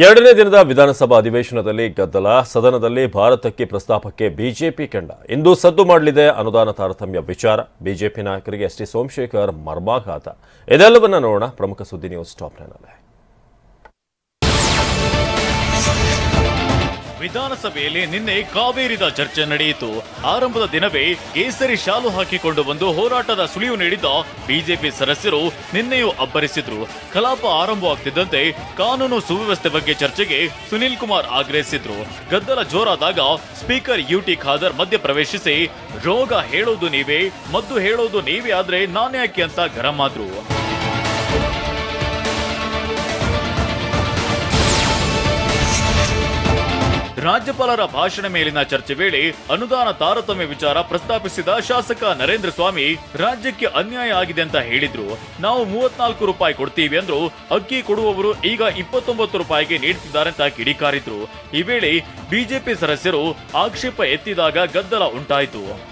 ಎರಡನೇ ದಿನದ ವಿಧಾನಸಭಾ ಅಧಿವೇಶನದಲ್ಲಿ ಗದ್ದಲ, ಸದನದಲ್ಲಿ ಭಾರತಕ್ಕೆ ಪ್ರಸ್ತಾಪಕ್ಕೆ ಬಿಜೆಪಿ ಕಂಡ. ಇಂದು ಸದ್ದು ಮಾಡಲಿದೆ ಅನುದಾನ ತಾರತಮ್ಯ ವಿಚಾರ. ಬಿಜೆಪಿ ನಾಯಕರಿಗೆ ಎಸ್ ಟಿ ಸೋಮಶೇಖರ್ ಮರ್ಮಾಘಾತ. ಇದೆಲ್ಲವನ್ನ ನೋಡೋಣ ಪ್ರಮುಖ ಸುದ್ದಿ ನ್ಯೂಸ್ ಟಾಪ್ ನೈನಲ್ಲಿ ವಿಧಾನಸಭೆಯಲ್ಲಿ ನಿನ್ನೆ ಕಾವೇರಿದ ಚರ್ಚೆ ನಡೆಯಿತು. ಆರಂಭದ ದಿನವೇ ಕೇಸರಿ ಶಾಲು ಹಾಕಿಕೊಂಡು ಬಂದು ಹೋರಾಟದ ಸುಳಿವು ನೀಡಿದ್ದ ಬಿಜೆಪಿ ಸದಸ್ಯರು ನಿನ್ನೆಯೂ ಅಬ್ಬರಿಸಿದ್ರು. ಕಲಾಪ ಆರಂಭವಾಗ್ತಿದ್ದಂತೆ ಕಾನೂನು ಸುವ್ಯವಸ್ಥೆ ಬಗ್ಗೆ ಚರ್ಚೆಗೆ ಸುನಿಲ್ ಕುಮಾರ್ ಆಗ್ರಹಿಸಿದ್ರು. ಗದ್ದಲ ಜೋರಾದಾಗ ಸ್ಪೀಕರ್ ಯುಟಿ ಖಾದರ್ ಮಧ್ಯ ಪ್ರವೇಶಿಸಿ, ರೋಗ ಹೇಳೋದು ನೀವೇ, ಮದ್ದು ಹೇಳೋದು ನೀವೇ ಆದ್ರೆ ನಾನ್ಯಾಕೆ ಅಂತ ಗರಂ ಆದ್ರು ರಾಜ್ಯಪಾಲರ ಭಾಷಣ ಮೇಲಿನ ಚರ್ಚೆ ವೇಳೆ ಅನುದಾನ ತಾರತಮ್ಯ ವಿಚಾರ ಪ್ರಸ್ತಾಪಿಸಿದ ಶಾಸಕ ನರೇಂದ್ರ ಸ್ವಾಮಿ, ರಾಜ್ಯಕ್ಕೆ ಅನ್ಯಾಯ ಆಗಿದೆ ಅಂತ ಹೇಳಿದ್ರು. ನಾವು ಮೂವತ್ನಾಲ್ಕು ರೂಪಾಯಿ ಕೊಡ್ತೀವಿ ಅಂದ್ರು, ಅಕ್ಕಿ ಕೊಡುವವರು ಈಗ ಇಪ್ಪತ್ತೊಂಬತ್ತು ರೂಪಾಯಿಗೆ ನೀಡುತ್ತಿದ್ದಾರೆ ಅಂತ ಕಿಡಿಕಾರಿದ್ರು. ಈ ವೇಳೆ ಬಿಜೆಪಿ ಸದಸ್ಯರು ಆಕ್ಷೇಪ ಎತ್ತಿದಾಗ ಗದ್ದಲ ಉಂಟಾಯಿತು.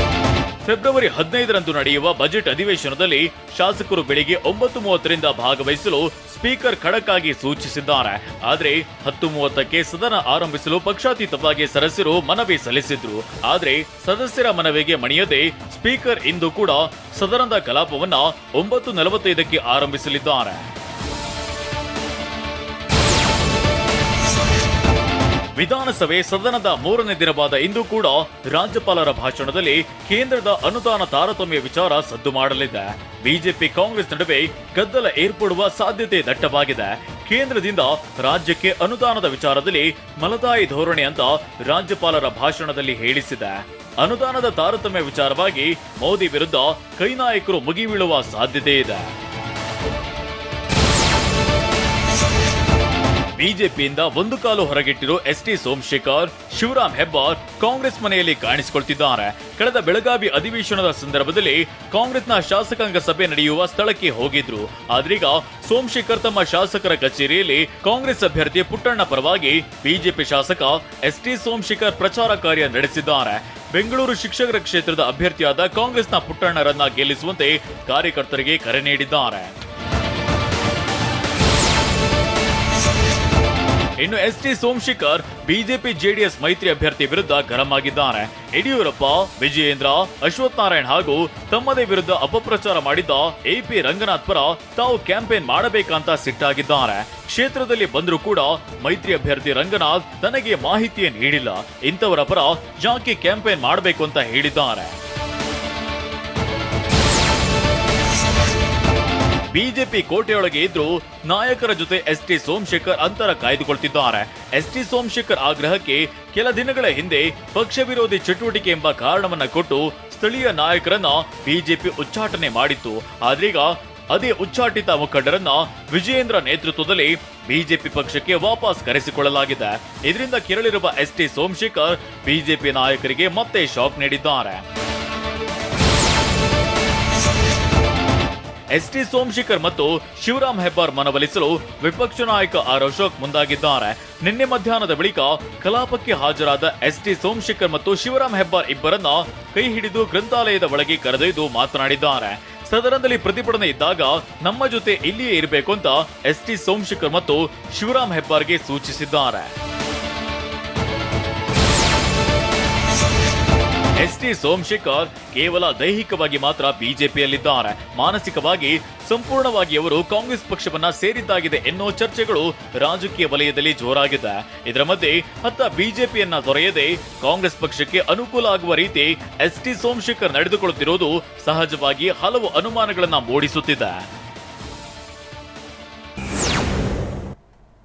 ಫೆಬ್ರವರಿ ಹದಿನೈದರಂದು ನಡೆಯುವ ಬಜೆಟ್ ಅಧಿವೇಶನದಲ್ಲಿ ಶಾಸಕರು ಬೆಳಿಗ್ಗೆ ಒಂಬತ್ತು ಮೂವತ್ತರಿಂದ ಭಾಗವಹಿಸಲು ಸ್ಪೀಕರ್ ಖಡಕ್ ಆಗಿ ಸೂಚಿಸಿದ್ದಾರೆ. ಆದರೆ ಹತ್ತು ಮೂವತ್ತಕ್ಕೆ ಸದನ ಆರಂಭಿಸಲು ಪಕ್ಷಾತೀತವಾಗಿ ಸದಸ್ಯರು ಮನವಿ ಸಲ್ಲಿಸಿದ್ರು. ಆದರೆ ಸದಸ್ಯರ ಮನವಿಗೆ ಮಣಿಯದೆ ಸ್ಪೀಕರ್ ಇಂದು ಕೂಡ ಸದನದ ಕಲಾಪವನ್ನ ಒಂಬತ್ತು ನಲವತ್ತೈದಕ್ಕೆ ಆರಂಭಿಸಲಿದ್ದಾರೆ. ವಿಧಾನಸಭೆ ಸದನದ ಮೂರನೇ ದಿನವಾದ ಇಂದು ಕೂಡ ರಾಜ್ಯಪಾಲರ ಭಾಷಣದಲ್ಲಿ ಕೇಂದ್ರದ ಅನುದಾನ ತಾರತಮ್ಯ ವಿಚಾರ ಸದ್ದು ಮಾಡಲಿದೆ. ಬಿಜೆಪಿ ಕಾಂಗ್ರೆಸ್ ನಡುವೆ ಗದ್ದಲ ಏರ್ಪಡುವ ಸಾಧ್ಯತೆ ದಟ್ಟವಾಗಿದೆ. ಕೇಂದ್ರದಿಂದ ರಾಜ್ಯಕ್ಕೆ ಅನುದಾನದ ವಿಚಾರದಲ್ಲಿ ಮಲತಾಯಿ ಧೋರಣೆ ಅಂತ ರಾಜ್ಯಪಾಲರ ಭಾಷಣದಲ್ಲಿ ಹೇಳಿಸಿದೆ. ಅನುದಾನದ ತಾರತಮ್ಯ ವಿಚಾರವಾಗಿ ಮೋದಿ ವಿರುದ್ಧ ಕೈ ನಾಯಕರು ಮುಗಿಬೀಳುವ ಸಾಧ್ಯತೆ ಇದೆ. ಬಿಜೆಪಿಯಿಂದ ಒಂದು ಕಾಲು ಹೊರಗಿಟ್ಟಿರೋ ಎಸ್ ಟಿ ಸೋಮಶೇಖರ್, ಶಿವರಾಮ್ ಹೆಬ್ಬಾರ್ ಕಾಂಗ್ರೆಸ್ ಮನೆಯಲ್ಲಿ ಕಾಣಿಸಿಕೊಳ್ತಿದ್ದಾರೆ. ಕಳೆದ ಬೆಳಗಾವಿ ಅಧಿವೇಶನದ ಸಂದರ್ಭದಲ್ಲಿ ಕಾಂಗ್ರೆಸ್ನ ಶಾಸಕಾಂಗ ಸಭೆ ನಡೆಯುವ ಸ್ಥಳಕ್ಕೆ ಹೋಗಿದ್ರು. ಆದ್ರೀಗ ಸೋಮಶೇಖರ್ ತಮ್ಮ ಶಾಸಕರ ಕಚೇರಿಯಲ್ಲಿ ಕಾಂಗ್ರೆಸ್ ಅಭ್ಯರ್ಥಿ ಪುಟ್ಟಣ್ಣ ಪರವಾಗಿ ಬಿಜೆಪಿ ಶಾಸಕ ಎಸ್ ಟಿ ಸೋಮಶೇಖರ್ ಪ್ರಚಾರ ಕಾರ್ಯ ನಡೆಸಿದ್ದಾರೆ. ಬೆಂಗಳೂರು ಶಿಕ್ಷಕರ ಕ್ಷೇತ್ರದ ಅಭ್ಯರ್ಥಿಯಾದ ಕಾಂಗ್ರೆಸ್ನ ಪುಟ್ಟಣ್ಣರನ್ನ ಗೆಲ್ಲಿಸುವಂತೆ ಕಾರ್ಯಕರ್ತರಿಗೆ ಕರೆ ನೀಡಿದ್ದಾರೆ. ಇನ್ನು S T Somashekar, BJP JDS ಮೈತ್ರಿ ಅಭ್ಯರ್ಥಿ ವಿರುದ್ಧ ಗರಂ ಆಗಿದ್ದಾರೆ ಯಡಿಯೂರಪ್ಪ, ವಿಜಯೇಂದ್ರ, ಅಶ್ವಥ್ ನಾರಾಯಣ್ ಹಾಗೂ ತಮ್ಮದೇ ವಿರುದ್ಧ ಅಪಪ್ರಚಾರ ಮಾಡಿದ್ದ ಎಪಿ ರಂಗನಾಥ್ ಪರ ತಾವು ಕ್ಯಾಂಪೇನ್ ಮಾಡಬೇಕಂತ ಸಿಟ್ಟಾಗಿದ್ದಾರೆ. ಕ್ಷೇತ್ರದಲ್ಲಿ ಬಂದರೂ ಕೂಡ ಮೈತ್ರಿ ಅಭ್ಯರ್ಥಿ ರಂಗನಾಥ್ ತನಗೆ ಮಾಹಿತಿಯೇ ನೀಡಿಲ್ಲ. ಇಂಥವರ ಪರ ಯಾಕೆ ಕ್ಯಾಂಪೇನ್ ಮಾಡಬೇಕು ಅಂತ ಹೇಳಿದ್ದಾರೆ. ಬಿಜೆಪಿ ಕೋಟೆಯೊಳಗೆ ಇದ್ರು ನಾಯಕರ ಜೊತೆ ಎಸ್ ಟಿ ಸೋಮಶೇಖರ್ ಅಂತರ ಕಾಯ್ದುಕೊಳ್ತಿದ್ದಾರೆ. ಎಸ್ ಟಿ ಸೋಮಶೇಖರ್ ಆಗ್ರಹಕ್ಕೆ ಕೆಲ ದಿನಗಳ ಹಿಂದೆ ಪಕ್ಷ ವಿರೋಧಿ ಚಟುವಟಿಕೆ ಎಂಬ ಕಾರಣವನ್ನ ಕೊಟ್ಟು ಸ್ಥಳೀಯ ನಾಯಕರನ್ನ ಬಿಜೆಪಿ ಉಚ್ಚಾಟನೆ ಮಾಡಿತ್ತು. ಆದ್ರೀಗ ಅದೇ ಉಚ್ಚಾಟಿತ ಮುಖಂಡರನ್ನ ವಿಜಯೇಂದ್ರ ನೇತೃತ್ವದಲ್ಲಿ ಬಿಜೆಪಿ ಪಕ್ಷಕ್ಕೆ ವಾಪಸ್ ಕರೆಸಿಕೊಳ್ಳಲಾಗಿದೆ. ಇದರಿಂದ ಕೆರಳಿರುವ ಎಸ್ ಟಿ ಸೋಮಶೇಖರ್ ಬಿಜೆಪಿ ನಾಯಕರಿಗೆ ಮತ್ತೆ ಶಾಕ್ ನೀಡಿದ್ದಾರೆ. ಎಸ್ ಟಿ ಸೋಮಶೇಖರ್ ಮತ್ತು ಶಿವರಾಮ್ ಹೆಬ್ಬಾರ್ ಮನವೊಲಿಸಲು ವಿಪಕ್ಷ ನಾಯಕ ಆರ್ ಅಶೋಕ್ ಮುಂದಾಗಿದ್ದಾರೆ. ನಿನ್ನೆ ಮಧ್ಯಾಹ್ನದ ಬಳಿಕ ಕಲಾಪಕ್ಕೆ ಹಾಜರಾದ ಎಸ್ ಟಿ ಸೋಮಶೇಖರ್ ಮತ್ತು ಶಿವರಾಮ್ ಹೆಬ್ಬಾರ್ ಇಬ್ಬರನ್ನ ಕೈ ಹಿಡಿದು ಗ್ರಂಥಾಲಯದ ಒಳಗೆ ಕರೆದೊಯ್ದು ಮಾತನಾಡಿದ್ದಾರೆ. ಸದನದಲ್ಲಿ ಪ್ರತಿಭಟನೆ ಇದ್ದಾಗ ನಮ್ಮ ಜೊತೆ ಇಲ್ಲಿಯೇ ಇರಬೇಕು ಅಂತ ಎಸ್ ಟಿ ಸೋಮಶೇಖರ್ ಮತ್ತು ಶಿವರಾಮ್ ಹೆಬ್ಬಾರ್ಗೆ ಸೂಚಿಸಿದ್ದಾರೆ. ಎಸ್ ಟಿ ಸೋಮಶೇಖರ್ ಕೇವಲ ದೈಹಿಕವಾಗಿ ಮಾತ್ರ ಬಿಜೆಪಿಯಲ್ಲಿದ್ದಾರೆ. ಮಾನಸಿಕವಾಗಿ ಸಂಪೂರ್ಣವಾಗಿ ಅವರು ಕಾಂಗ್ರೆಸ್ ಪಕ್ಷವನ್ನ ಸೇರಿದ್ದಾಗಿದೆ ಎನ್ನುವ ಚರ್ಚೆಗಳು ರಾಜಕೀಯ ವಲಯದಲ್ಲಿ ಜೋರಾಗಿದೆ. ಇದರ ಮಧ್ಯೆ ಅತ್ತ ಬಿಜೆಪಿಯನ್ನ ತೊರೆಯದೆ ಕಾಂಗ್ರೆಸ್ ಪಕ್ಷಕ್ಕೆ ಅನುಕೂಲ ಆಗುವ ರೀತಿ ಎಸ್ ಟಿ ಸೋಮಶೇಖರ್ ನಡೆದುಕೊಳ್ಳುತ್ತಿರುವುದು ಸಹಜವಾಗಿ ಹಲವು ಅನುಮಾನಗಳನ್ನ ಮೂಡಿಸುತ್ತಿದೆ.